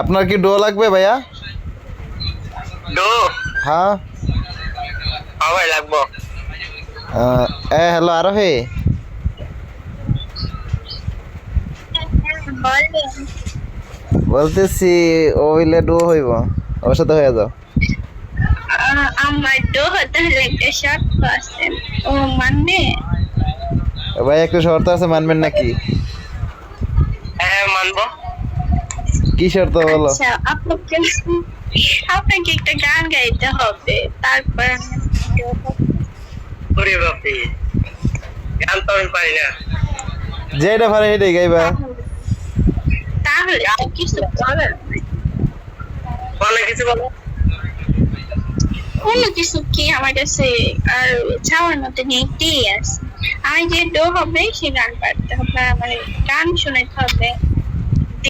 আপনার কি ডো লাগবে ভাইয়া? ডো হ্যাঁ। আমার লাগবো। এ হ্যালো আরোহী। বলতেছি ও হইলে ডো হইব। ওর সাথে হয়ে যাও। আমার ডো হতে হলে একটা শর্ত আছে। ও মানে? ভাই একটু শর্ত আছে মানবেন নাকি? হ্যাঁ মানবো। কি শর্ত বলো? আচ্ছা আপনাকে আপনাকে একটা গান গাইতে হবে তারপর আমি ডো হব। ওরে বাপরে গান তো আমি পারি না। যেটা পারে সেটাই গাইবা। তাহলে তো কিছু বলেন। কিছু বলো। কোনো কিছু কি আমার কাছে আর চাওয়ার মতো নেই আছে আমি যে ডো হবে, সে গান পারতে হবে আমার গান শোনাতে হবে।